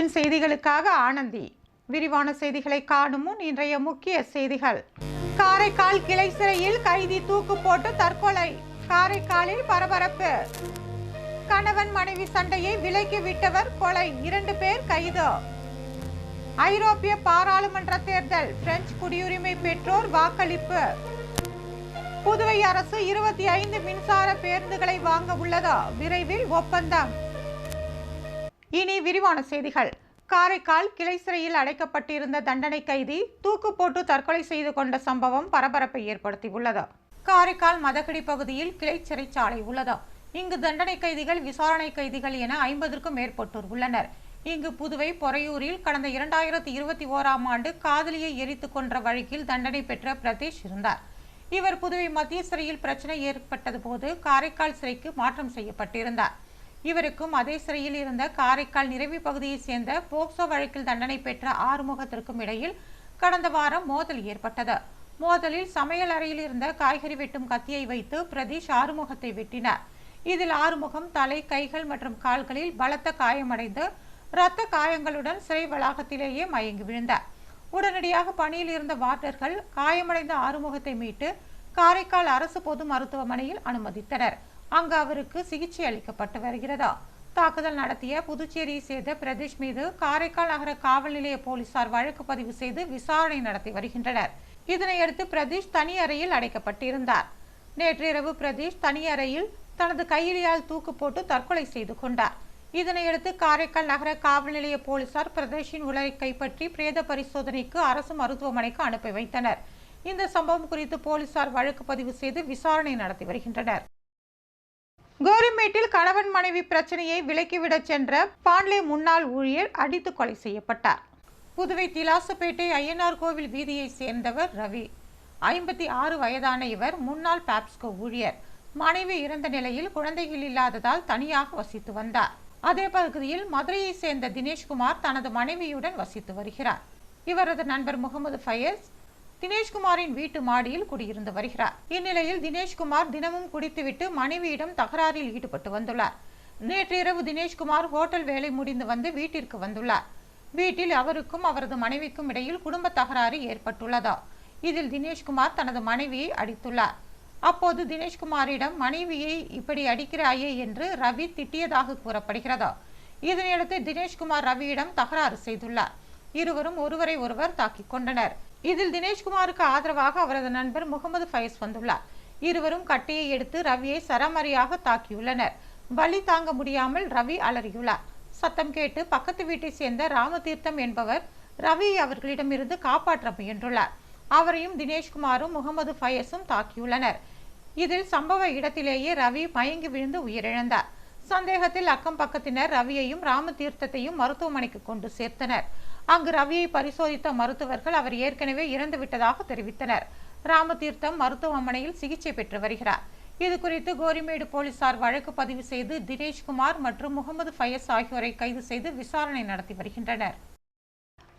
Nation செய்திகளுக்காக ஆனந்தி. விரிவான செய்திகளை காணும் முன் இன்றைய முக்கிய செய்திகள். காரைக்கால் கிளை சிறையில் கைதி தூக்கு போட்டு தற்கொலை. காரைக்காலில் பரபரப்பு. கணவன் மனைவி சண்டையை விலக்கி விட்டவர் கொலை. இரண்டு பேர் கைது. ஐரோப்பிய பாராளுமன்ற தேர்தல். பிரெஞ்சு குடியுரிமை பெற்றோர் வாக்களிப்பு. புதுவை அரசு இருபத்தி ஐந்து மின்சார பேருந்துகளை வாங்க உள்ளதா? விரைவில் ஒப்பந்தம். இனி விரிவான செய்திகள். காரைக்கால் கிளை சிறையில் அடைக்கப்பட்டிருந்த தண்டனை கைதி தூக்கு போட்டு தற்கொலை செய்து கொண்ட சம்பவம் பரபரப்பை ஏற்படுத்தியுள்ளது. காரைக்கால் மதகடி பகுதியில் கிளை சிறைச்சாலை உள்ளது. இங்கு தண்டனை கைதிகள் விசாரணை கைதிகள் என ஐம்பதற்கும் மேற்பட்டோர் உள்ளனர். இங்கு புதுவை பொறையூரில் கடந்த இரண்டாயிரத்தி இருபத்தி ஓராம் ஆண்டு காதலியை எரித்து கொன்ற வழக்கில் தண்டனை பெற்ற பிரதீஷ் இருந்தார். இவர் புதுவை மத்திய சிறையில் பிரச்சனை ஏற்பட்டது போது காரைக்கால் சிறைக்கு மாற்றம் செய்யப்பட்டிருந்தார். இவருக்கும் அதே சிறையில் இருந்த காரைக்கால் நிறைவு பகுதியைச் சேர்ந்த போக்சோ வழக்கில் தண்டனை பெற்ற ஆறுமுகத்திற்கும் இடையில் கடந்த வாரம் மோதல் ஏற்பட்டது. மோதலில் சமையல் அறையில் இருந்த காய்கறி வெட்டும் கத்தியை வைத்து பிரதீஷ் ஆறுமுகத்தை வெட்டினார். இதில் ஆறுமுகம் தலை கைகள் மற்றும் கால்களில் பலத்த காயமடைந்து இரத்த காயங்களுடன் சிறை வளாகத்திலேயே மயங்கி விழுந்தார். உடனடியாக பணியில் இருந்த வார்டர்கள் காயமடைந்த ஆறுமுகத்தை மீட்டு காரைக்கால் அரசு பொது மருத்துவமனையில் அனுமதித்தனர். அங்கு அவருக்கு சிகிச்சை அளிக்கப்பட்டு வருகிறதா? தாக்குதல் நடத்திய புதுச்சேரியை சேர்ந்த பிரதேஷ் மீது காரைக்கால் நகர காவல் நிலைய போலீசார் வழக்கு பதிவு செய்து விசாரணை நடத்தி வருகின்றனர். இதனையடுத்து பிரதீஷ் தனி அறையில் அடைக்கப்பட்டிருந்தார். நேற்றிரவு பிரதீஷ் தனி அறையில் தனது கையிலியால் தூக்கு போட்டு தற்கொலை செய்து கொண்டார். இதனையடுத்து காரைக்கால் நகர காவல் நிலைய போலீசார் பிரதேஷின் உடலை கைப்பற்றி பிரேத பரிசோதனைக்கு அரசு மருத்துவமனைக்கு அனுப்பி வைத்தனர். இந்த சம்பவம் குறித்து போலீசார் வழக்கு பதிவு செய்து விசாரணை நடத்தி வருகின்றனர். கோரிமேட்டில் கணவன் மனைவி பிரச்சனையை விலக்கிவிடச் சென்ற பாண்லே முன்னாள் ஊழியர் அடித்து கொலை செய்யப்பட்டார். புதுவை திலாசுப்பேட்டை ஐயனார் கோவில் வீதியை சேர்ந்தவர் ரவி. ஐம்பத்தி ஆறு வயதான இவர் முன்னாள் பாப்ஸ்கோ ஊழியர். மனைவி இறந்த நிலையில் குழந்தைகள் இல்லாததால் தனியாக வசித்து வந்தார். அதே பகுதியில் மதுரையை சேர்ந்த தினேஷ்குமார் தனது மனைவியுடன் வசித்து வருகிறார். இவரது நண்பர் முகமது ஃபயஸ் தினேஷ்குமாரின் வீட்டு மாடியில் குடியிருந்து வருகிறார். இந்நிலையில் தினேஷ்குமார் தினமும் குடித்துவிட்டு மனைவியிடம் தகராறில் ஈடுபட்டு வந்துள்ளார். நேற்றிரவு தினேஷ்குமார் ஹோட்டல் வேலை முடிந்து வந்து வீட்டிற்கு வந்துள்ளார். வீட்டில் அவருக்கும் அவரது மனைவிக்கும் இடையில் குடும்ப தகராறு ஏற்பட்டுள்ளதா? இதில் தினேஷ்குமார் தனது மனைவியை அடித்துள்ளார். அப்போது தினேஷ்குமாரிடம் மனைவியை இப்படி அடிக்கிறாயே என்று ரவி திட்டியதாக கூறப்படுகிறதா? இதனையடுத்து தினேஷ்குமார் ரவியிடம் தகராறு செய்துள்ளார். இருவரும் ஒருவரை ஒருவர் தாக்கிக் கொண்டனர். இதில் தினேஷ்குமாருக்கு ஆதரவாக அவரது நண்பர் முகமது ஃபைஸ் வந்துள்ளார். இருவரும் கட்டையை எடுத்து ரவியை சரமரியாக தாக்கியுள்ளனர். வலி தாங்க முடியாமல் ரவி அலறியுள்ளார். சத்தம் கேட்டு பக்கத்து வீட்டை சேர்ந்த ராமதீர்த்தம் என்பவர் ரவியை அவர்களிடமிருந்து காப்பாற்ற முயன்றுள்ளார். அவரையும் தினேஷ்குமாரும் முகமது ஃபயஸும் தாக்கியுள்ளனர். இதில் சம்பவ இடத்திலேயே ரவி மயங்கி விழுந்து உயிரிழந்தார். சந்தேகத்தில் அக்கம் பக்கத்தினர் ரவியையும் ராமதீர்த்தத்தையும் மருத்துவமனைக்கு கொண்டு சேர்த்தனர். அங்கு ரவியை பரிசோதித்த மருத்துவர்கள் அவர் ஏற்கனவே இறந்து விட்டதாக தெரிவித்தனர். ராமதீர்த்தம் மருத்துவமனையில் சிகிச்சை பெற்று வருகிறார். இது குறித்து கோரிமேடு போலீசார் வழக்கு பதிவு செய்து தினேஷ்குமார் மற்றும் முகமது ஃபயஸ் ஆகியோரை கைது செய்து விசாரணை நடத்தி வருகின்றனர்.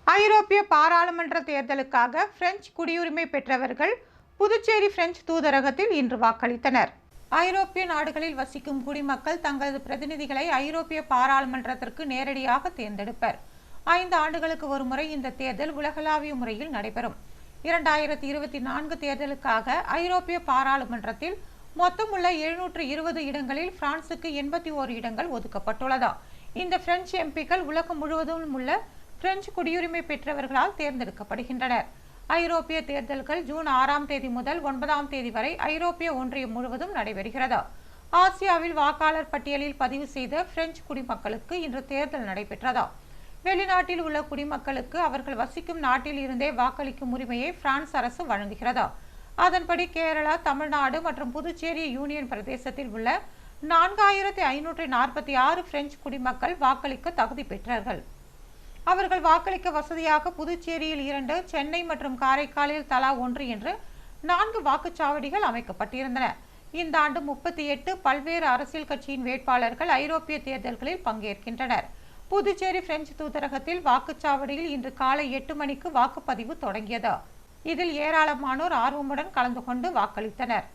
ஐரோப்பிய பாராளுமன்ற தேர்தலுக்காக பிரெஞ்சு குடியுரிமை பெற்றவர்கள் புதுச்சேரி பிரெஞ்சு தூதரகத்தில் இன்று வாக்களித்தனர். ஐரோப்பிய நாடுகளில் வசிக்கும் குடிமக்கள் தங்களது பிரதிநிதிகளை ஐரோப்பிய பாராளுமன்றத்திற்கு நேரடியாக தேர்ந்தெடுப்பர். ஐந்து ஆண்டுகளுக்கு ஒரு முறை இந்த தேர்தல் உலகளாவிய முறையில் நடைபெறும். இரண்டாயிரத்தி இருபத்தி நான்கு தேர்தலுக்காக ஐரோப்பிய பாராளுமன்றத்தில் மொத்தமுள்ள எழுநூற்று இருபது இடங்களில் பிரான்சுக்கு எண்பத்தி ஓரு இடங்கள் ஒதுக்கப்பட்டுள்ளதா. இந்த பிரெஞ்சு எம்பிக்கள் உலகம் முழுவதும் உள்ள பிரெஞ்சு குடியுரிமை பெற்றவர்களால் தேர்ந்தெடுக்கப்படுகின்றனர். ஐரோப்பிய தேர்தல்கள் ஜூன் ஆறாம் தேதி முதல் ஒன்பதாம் தேதி வரை ஐரோப்பிய ஒன்றியம் முழுவதும் நடைபெறுகிறது. ஆசியாவில் வாக்காளர் பட்டியலில் பதிவு செய்த பிரெஞ்சு குடிமக்களுக்கு இன்று தேர்தல் நடைபெற்றதா. வெளிநாட்டில் உள்ள குடிமக்களுக்கு அவர்கள் வசிக்கும் நாட்டில் இருந்தே வாக்களிக்கும் உரிமையை பிரான்ஸ் அரசு வழங்குகிறதா? அதன்படி கேரளா தமிழ்நாடு மற்றும் புதுச்சேரி யூனியன் பிரதேசத்தில் உள்ள நான்காயிரத்தி ஐநூற்றி நாற்பத்தி ஆறு பிரெஞ்சு குடிமக்கள் வாக்களிக்க தகுதி பெற்றார்கள் அவர்கள் வாக்களிக்க வசதியாக புதுச்சேரியில் இரண்டு சென்னை மற்றும் காரைக்காலில் தலா ஒன்று என்று நான்கு வாக்குச்சாவடிகள் அமைக்கப்பட்டிருந்தன. இந்த ஆண்டு முப்பத்தி எட்டு பல்வேறு அரசியல் கட்சியின் வேட்பாளர்கள் ஐரோப்பிய தேர்தல்களில் பங்கேற்கின்றனர். புதுச்சேரி பிரெஞ்சு தூதரகத்தில் வாக்குச்சாவடியில் இன்று காலை எட்டு மணிக்கு வாக்குப்பதிவு தொடங்கியது. இதில் ஏராளமானோர் ஆர்வமுடன் கலந்து கொண்டு வாக்களித்தனர்.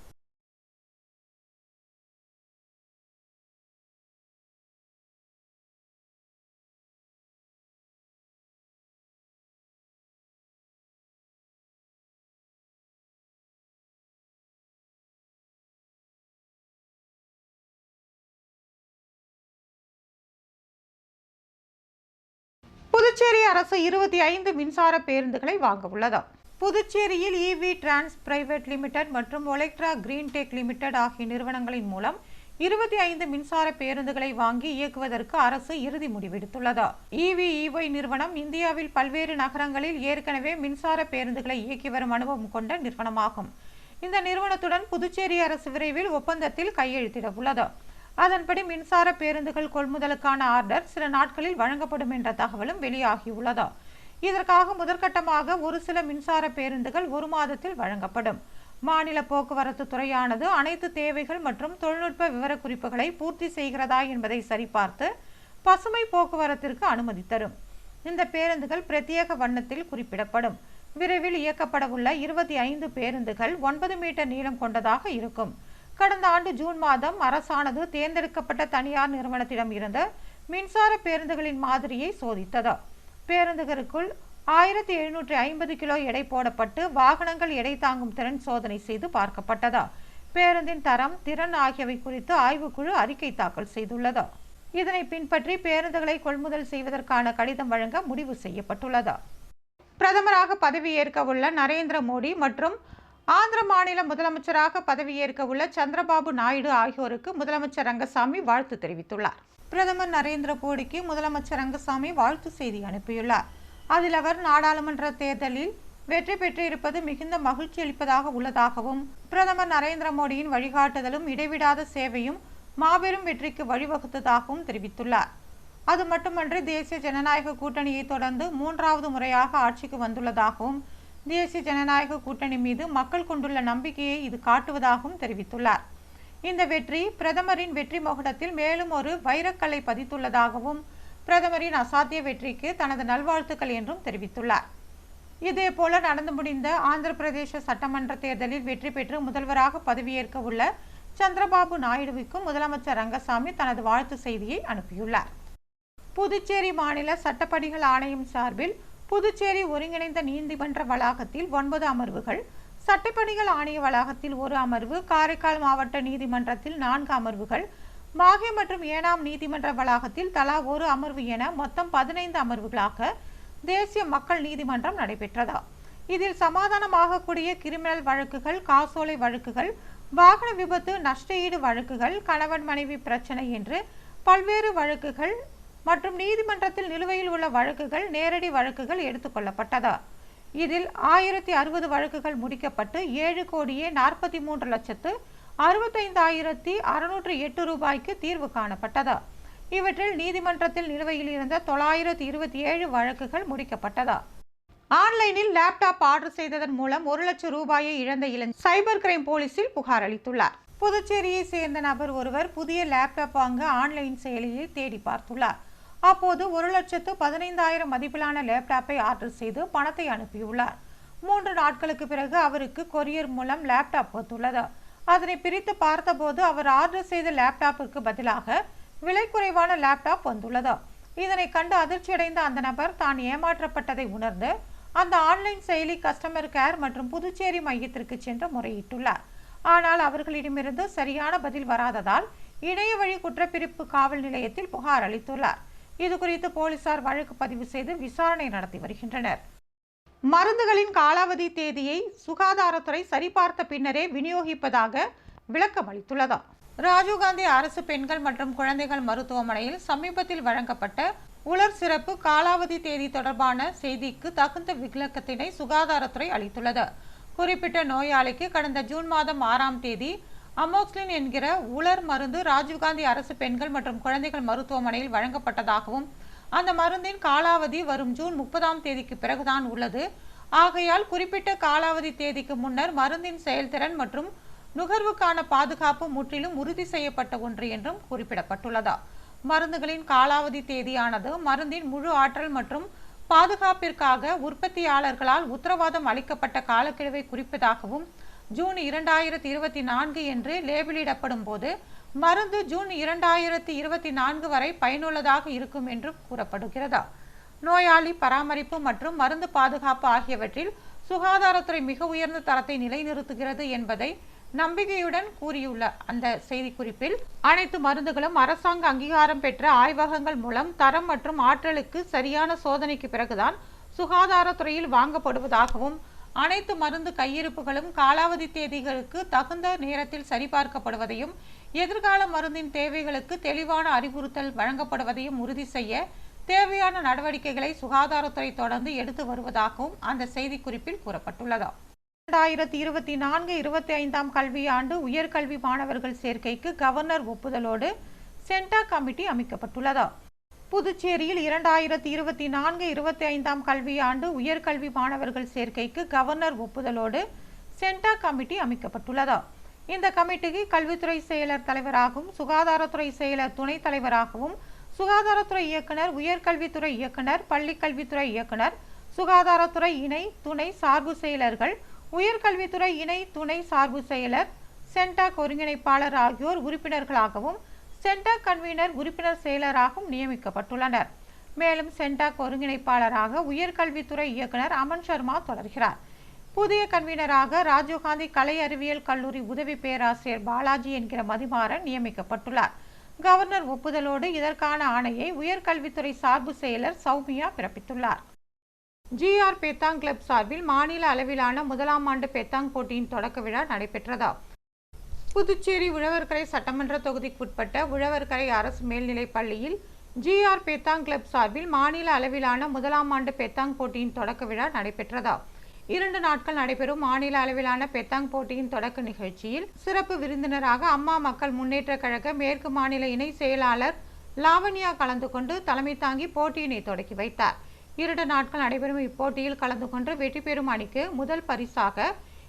புதுச்சேரி அரசு இருபத்தி ஐந்து மின்சார பேருந்துகளை வாங்க உள்ளது. புதுச்சேரியில் இவி டிரான்ஸ் பிரைவேட் லிமிடெட் மற்றும் ஒலெக்ட்ரா கிரீன் டெக் லிமிடெட் ஆகிய நிறுவனங்களின் மூலம் இருபத்தி ஐந்து மின்சார பேருந்துகளை வாங்கி இயக்குவதற்கு அரசு இறுதி முடிவெடுத்துள்ளது. இவி இஒய் நிறுவனம் இந்தியாவில் பல்வேறு நகரங்களில் ஏற்கனவே மின்சார பேருந்துகளை இயக்கி வரும் அனுபவம் கொண்ட நிறுவனமாகும். இந்த நிறுவனத்துடன் புதுச்சேரி அரசு விரைவில் ஒப்பந்தத்தில் கையெழுத்திட உள்ளது. அதன்படி மின்சார பேருந்துகள் கொள்முதலுக்கான ஆர்டர் சில நாட்களில் வழங்கப்படும் என்ற தகவலும் வெளியாகியுள்ளது. இதற்காக முதற்கட்டமாக ஒரு சில மின்சார பேருந்துகள் ஒரு மாதத்தில் வழங்கப்படும். மாநில போக்குவரத்து துறையானது அனைத்து தேவைகள் மற்றும் தொழில்நுட்ப விவரக்குறிப்புகளை பூர்த்தி செய்கிறதா என்பதை சரிபார்த்து பசுமை போக்குவரத்திற்கு அனுமதி தரும். இந்த பேருந்துகள் பிரத்யேக வண்ணத்தில் குறிப்பிடப்படும். விரைவில் இயக்கப்படவுள்ள இருபத்தி ஐந்து பேருந்துகள் ஒன்பது மீட்டர் நீளம் கொண்டதாக இருக்கும். கடந்த ஆண்டு ஜூன் மாதம் அரசானது தேர்ந்தெடுக்கப்பட்ட தனியார் நிறுவனத்திடம் இருந்த மின்சார பேருந்துகளின் மாதிரியை சோதித்தது. பேருந்துகளுக்குள் ஆயிரத்தி எழுநூற்றி ஐம்பது கிலோ எடை போடப்பட்டு வாகனங்கள் எடை தாங்கும் திறன் சோதனை செய்து பார்க்கப்பட்டது. பேருந்தின் தரம் திறன் ஆகியவை குறித்து ஆய்வுக்குழு அறிக்கை தாக்கல் செய்துள்ளது. இதனை பின்பற்றி பேருந்துகளை கொள்முதல் செய்வதற்கான கடிதம் வழங்க முடிவு செய்யப்பட்டுள்ளது. பிரதமராக பதவியேற்க உள்ள நரேந்திர மோடி மற்றும் ஆந்திர மாநில முதலமைச்சராக பதவியேற்க உள்ள சந்திரபாபு நாயுடு ஆகியோருக்கு முதலமைச்சர் ரங்கசாமி வாழ்த்து தெரிவித்துள்ளார். பிரதமர் நரேந்திர மோடிக்கு முதலமைச்சர் ரங்கசாமி வாழ்த்து செய்தி அனுப்பியுள்ளார். அதில் அவர் நாடாளுமன்ற தேர்தலில் வெற்றி பெற்றிருப்பது மிகுந்த மகிழ்ச்சி அளிப்பதாக உள்ளதாகவும் பிரதமர் நரேந்திர மோடியின் வழிகாட்டுதலும் இடைவிடாத சேவையும் மாபெரும் வெற்றிக்கு வழிவகுத்ததாகவும் தெரிவித்துள்ளார். அது மட்டுமன்றி தேசிய ஜனநாயக கூட்டணியை தொடர்ந்து மூன்றாவது முறையாக ஆட்சிக்கு வந்துள்ளதாகவும் தேசிய ஜனநாயக கூட்டணி மீது மக்கள் கொண்டுள்ள நம்பிக்கையை இது காட்டுவதாகவும் தெரிவித்துள்ளார். இந்த வெற்றி பிரதமரின் வெற்றி மகுடத்தில் மேலும் ஒரு வைரக்கலை பதித்துள்ளதாகவும் பிரதமரின் அசாத்திய வெற்றிக்கு தனது நல்வாழ்த்துக்கள் என்றும் தெரிவித்துள்ளார். இதேபோல நடந்து முடிந்த ஆந்திர பிரதேச சட்டமன்ற தேர்தலில் வெற்றி பெற்று முதல்வராக பதவியேற்க உள்ள சந்திரபாபு நாயுடுவுக்கும் முதலமைச்சர் ரங்கசாமி தனது வாழ்த்து செய்தியை அனுப்பியுள்ளார். புதுச்சேரி மாநில சட்டப்பணிகள் ஆணையம் சார்பில் புதுச்சேரி ஒருங்கிணைந்த நீதிமன்ற வளாகத்தில் ஒன்பது அமர்வுகள் சட்டப்பணிகள் ஆணைய வளாகத்தில் ஒரு அமர்வு காரைக்கால் மாவட்ட நீதிமன்றத்தில் நான்கு அமர்வுகள் மாகே மற்றும் ஏனாம் நீதிமன்ற வளாகத்தில் தலா ஒரு அமர்வு என மொத்தம் பதினைந்து அமர்வுகளாக தேசிய மக்கள் நீதிமன்றம் நடைபெற்றதா? இதில் சமாதானமாகக்கூடிய கிரிமினல் வழக்குகள் காசோலை வழக்குகள் வாகன விபத்து நஷ்டஈடு வழக்குகள் கணவன் மனைவி பிரச்சனை என்று பல்வேறு வழக்குகள் மற்றும் நீதிமன்றத்தில் நிலுவையில் உள்ள வழக்குகள் நேரடி வழக்குகள் எடுத்துக்கொள்ளப்பட்டது இதில் ஆயிரத்தி அறுபது வழக்குகள் முடிக்கப்பட்டு ஏழு கோடியே நாற்பத்தி மூன்று லட்சத்து அறுபத்தைந்தாயிரத்தி அறுநூற்று எட்டு ரூபாய்க்கு தீர்வு காணப்பட்டது? இவற்றில் நீதிமன்றத்தில் நிலுவையில் இருந்த தொள்ளாயிரத்தி இருபத்தி ஏழு வழக்குகள் முடிக்கப்பட்டது? ஆன்லைனில் லேப்டாப் ஆர்டர் செய்ததன் மூலம் ஒரு லட்சம் ரூபாயை இழந்த இளைஞர் சைபர் கிரைம் போலீசில் புகார் அளித்துள்ளார். புதுச்சேரியை சேர்ந்த நபர் ஒருவர் புதிய லேப்டாப் வாங்க ஆன்லைன் செயலியை தேடி பார்த்துள்ளார். அப்போது ஒரு லட்சத்து பதினைந்தாயிரம் மதிப்பிலான லேப்டாப்பை ஆர்டர் செய்து பணத்தை அனுப்பியுள்ளார். மூன்று நாட்களுக்கு பிறகு அவருக்கு கொரியர் மூலம் லேப்டாப் வந்துள்ளது. அதனை பிரித்து பார்த்தபோது அவர் ஆர்டர் செய்த லேப்டாப்பிற்கு பதிலாக விலை குறைவான லேப்டாப் வந்துள்ளது. இதனை கண்டு அதிர்ச்சியடைந்த அந்த நபர் தான் ஏமாற்றப்பட்டதை உணர்ந்து அந்த ஆன்லைன் செயலி கஸ்டமர் கேர் மற்றும் புதுச்சேரி மையத்திற்கு சென்று முறையிட்டுள்ளார். ஆனால் அவர்களிடமிருந்து சரியான பதில் வராததால் இணைய வழி குற்றப்பிரிப்பு காவல் நிலையத்தில் புகார் அளித்துள்ளார். இதுகுறித்து போலீசார் வழக்கு பதிவு செய்து விசாரணை நடத்தி வருகின்றனர். மருந்துகளின் காலாவதி தேதியை சுகாதாரத்துறை சரிபார்த்த பின்னரே விநியோகிப்பதாக விளக்கம் அளித்துள்ளதா ராஜீவ்காந்தி அரசு பெண்கள் மற்றும் குழந்தைகள் மருத்துவமனையில் சமீபத்தில் வழங்கப்பட்ட உலர் சிறப்பு காலாவதி தேதி தொடர்பான செய்திக்கு தகுந்த விளக்கத்தினை சுகாதாரத்துறை அளித்துள்ளது. குறிப்பிட்ட நோயாளிக்கு கடந்த ஜூன் மாதம் ஆறாம் தேதி அமோக்ஸ்லின் என்கிற உலர் மருந்து ராஜீவ்காந்தி அரசு பெண்கள் மற்றும் குழந்தைகள் மருத்துவமனையில் வழங்கப்பட்டதாகவும் அந்த மருந்தின் காலாவதி வரும் ஜூன் முப்பதாம் தேதிக்கு பிறகுதான் உள்ளது. ஆகையால் குறிப்பிட்ட காலாவதி தேதிக்கு முன்னர் மருந்தின் செயல்திறன் மற்றும் நுகர்வுக்கான பாதுகாப்பு முற்றிலும் உறுதி செய்யப்பட்ட ஒன்று என்றும் குறிப்பிடப்பட்டுள்ளதா. மருந்துகளின் காலாவதி தேதியானது மருந்தின் முழு ஆற்றல் மற்றும் பாதுகாப்பிற்காக உற்பத்தியாளர்களால் உத்தரவாதம் அளிக்கப்பட்ட காலக்கெடுவை குறிப்பதாகவும் ஜூன் இரண்டாயிரத்தி இருபத்தி நான்கு என்று லேபிளிடப்படும் போது மருந்து ஜூன் இரண்டாயிரத்தி இருபத்தி நான்கு வரை பயனுள்ளதாக இருக்கும் என்று கூறப்படுகிறதா? நோயாளி பராமரிப்பு மற்றும் மருந்து பாதுகாப்பு ஆகியவற்றில் சுகாதாரத்துறை மிக உயர்ந்த தரத்தை நிலைநிறுத்துகிறது என்பதை நம்பிக்கையுடன் கூறியுள்ள அந்த செய்திக்குறிப்பில் அனைத்து மருந்துகளும் அரசாங்க அங்கீகாரம் பெற்ற ஆய்வகங்கள் மூலம் தரம் மற்றும் ஆற்றலுக்கு சரியான சோதனைக்கு பிறகுதான் சுகாதாரத்துறையில் வாங்கப்படுவதாகவும் அனைத்து மருந்து கையிருப்புகளும் காலாவதி தேதிகளுக்கு தகுந்த நேரத்தில் சரிபார்க்கப்படுவதையும் எதிர்கால மருந்தின் தேவைகளுக்கு தெளிவான அறிவுறுத்தல் வழங்கப்படுவதையும் உறுதி செய்ய தேவையான நடவடிக்கைகளை சுகாதாரத்துறை தொடர்ந்து எடுத்து வருவதாகவும் அந்த செய்திக்குறிப்பில் கூறப்பட்டுள்ளது. இரண்டாயிரத்தி இருபத்தி நான்கு இருபத்தி ஐந்தாம் கல்வியாண்டு உயர்கல்வி மாணவர்கள் சேர்க்கைக்கு கவர்னர் ஒப்புதலோடு சென்டா கமிட்டி அமைக்கப்பட்டுள்ளது. புதுச்சேரியில் இரண்டாயிரத்தி இருபத்தி நான்கு இருபத்தி ஐந்தாம் கல்வியாண்டு உயர்கல்வி மாணவர்கள் சேர்க்கைக்கு கவர்னர் ஒப்புதலோடு சென்டா கமிட்டி அமைக்கப்பட்டுள்ளது. இந்த கமிட்டிக்கு கல்வித்துறை செயலர் தலைவராகவும் சுகாதாரத்துறை செயலர் துணைத் தலைவராகவும் சுகாதாரத்துறை இயக்குனர் உயர்கல்வித்துறை இயக்குனர் பள்ளிக்கல்வித்துறை இயக்குனர் சுகாதாரத்துறை இணை துணை சார்பு செயலர்கள் உயர்கல்வித்துறை இணை துணை சார்பு செயலர் சென்டாக் ஒருங்கிணைப்பாளர் ஆகியோர் உறுப்பினர்களாகவும் சென்டாக் கன்வீனர் உறுப்பினர் செயலராகவும் நியமிக்கப்பட்டுள்ளனர். மேலும் சென்டாக் ஒருங்கிணைப்பாளராக உயர்கல்வித்துறை இயக்குனர் அமன் சர்மா தொடர்கிறார். புதிய கன்வீனராக ராஜீவ்காந்தி கலை அறிவியல் கல்லூரி உதவி பேராசிரியர் பாலாஜி என்கிற மதிமாறன் நியமிக்கப்பட்டுள்ளார். கவர்னர் ஒப்புதலோடு இதற்கான ஆணையை உயர்கல்வித்துறை சார்பு செயலர் சௌமியா பிறப்பித்துள்ளார். ஜிஆர் பேத்தாங் கிளப் சார்பில் மாநில அளவிலான முதலாம் ஆண்டு பேத்தாங் போட்டியின் தொடக்க விழா நடைபெற்றதா. புதுச்சேரி உழவர்கரை சட்டமன்ற தொகுதிக்குட்பட்ட உழவர்கரை அரசு மேல்நிலைப் பள்ளியில் ஜிஆர் பேத்தாங் கிளப் சார்பில் மாநில அளவிலான முதலாம் ஆண்டு பேத்தாங் போட்டியின் தொடக்க விழா நடைபெற்றதா. இரண்டு நாட்கள் நடைபெறும் மாநில அளவிலான பெத்தாங் போட்டியின் தொடக்க நிகழ்ச்சியில் சிறப்பு விருந்தினராக அம்மா மக்கள் முன்னேற்ற கழக மேற்கு மாநில இணை செயலாளர் லாவண்யா கலந்து கொண்டு தலைமை தாங்கி போட்டியினை தொடக்கி வைத்தார். இரண்டு நாட்கள் நடைபெறும் இப்போட்டியில் கலந்து கொண்டு வெற்றி பெறும் அணிக்கு முதல் பரிசாக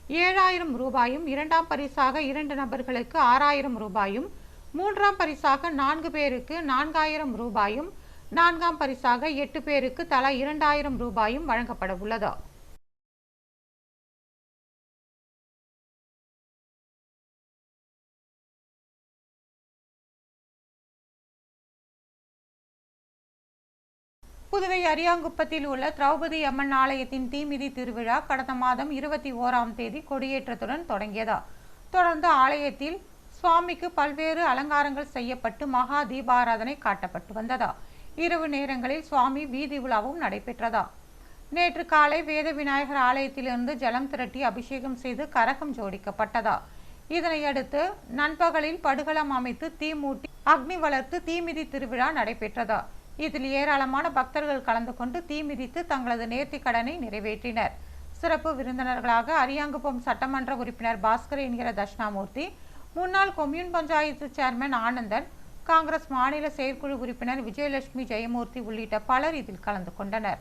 ஏழாயிரம் ரூபாயும் இரண்டாம் பரிசாக இரண்டு நபர்களுக்கு ஆறாயிரம் ரூபாயும் மூன்றாம் பரிசாக நான்கு பேருக்கு நான்காயிரம் ரூபாயும் நான்காம் பரிசாக எட்டு பேருக்கு தலா இரண்டாயிரம் ரூபாயும் வழங்கப்பட உள்ளது. புதுவை அரியாங்குப்பத்தில் உள்ள திரௌபதி அம்மன் ஆலயத்தின் தீமிதி திருவிழா கடந்த மாதம் இருபத்தி ஓராம் தேதி கொடியேற்றத்துடன் தொடங்கியதா. தொடர்ந்து ஆலயத்தில் சுவாமிக்கு பல்வேறு அலங்காரங்கள் செய்யப்பட்டு மகா தீபாராதனை காட்டப்பட்டு வந்ததா. இரவு நேரங்களில் சுவாமி வீதி உலாவும் நடைபெற்றதா. நேற்று காலை வேத விநாயகர் ஆலயத்திலிருந்து ஜலம் திரட்டி அபிஷேகம் செய்து கரகம் ஜோடிக்கப்பட்டதா. இதனையடுத்து நண்பகலில் படுகளம் அமைத்து தீ மூட்டி அக்னி வளர்த்து தீமிதி திருவிழா நடைபெற்றதா. இதில் ஏராளமான பக்தர்கள் கலந்து கொண்டு தீ மிதித்து தங்களது நேர்த்தி கடனை நிறைவேற்றினர். சிறப்பு விருந்தினர்களாக அரியாங்குப்பம் சட்டமன்ற உறுப்பினர் பாஸ்கர் என்கிற தட்சிணாமூர்த்தி முன்னாள் கொம்யூன் பஞ்சாயத்து சேர்மன் ஆனந்தன் காங்கிரஸ் மாநில செயற்குழு உறுப்பினர் விஜயலட்சுமி ஜெயமூர்த்தி உள்ளிட்ட பலர் இதில் கலந்து கொண்டனர்.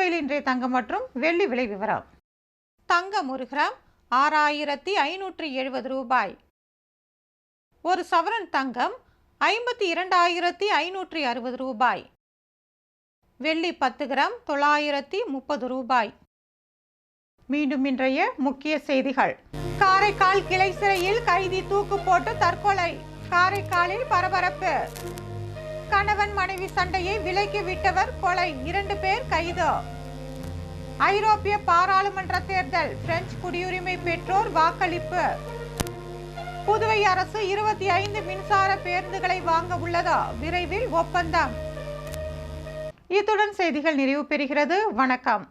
புதுவையில் இன்றைய தங்கம் மற்றும் வெள்ளி விலை விவரம். தங்கம் ஒரு கிராம் ஆறாயிரத்தி ஐநூற்றி எழுபது ரூபாய். ஒரு சவரன் தங்கம் ஐம்பத்தி இரண்டாயிரத்தி ஐநூற்றி அறுபது ரூபாய். வெள்ளி பத்து கிராம் தொள்ளாயிரத்தி முப்பது ரூபாய். மீண்டும் இன்றைய முக்கிய செய்திகள். காரைக்கால் கிளை சிறையில் கைதி தூக்கு போட்டு தற்கொலை. காரைக்காலில் பரபரப்பு. கணவன் மனைவி சண்டையை விலைக்கு விட்டவர் கொலை. இரண்டு பேர் கைது. ஐரோப்பிய பாராளுமன்ற தேர்தல். பிரெஞ்சு குடியுரிமை பெற்றோர் வாக்களிப்பு. புதுவை அரசு இருபத்தி ஐந்து மின்சார பேருந்துகளை வாங்க உள்ளதா? விரைவில் ஒப்பந்தம். இத்துடன் செய்திகள் நிறைவு பெறுகிறது. வணக்கம்.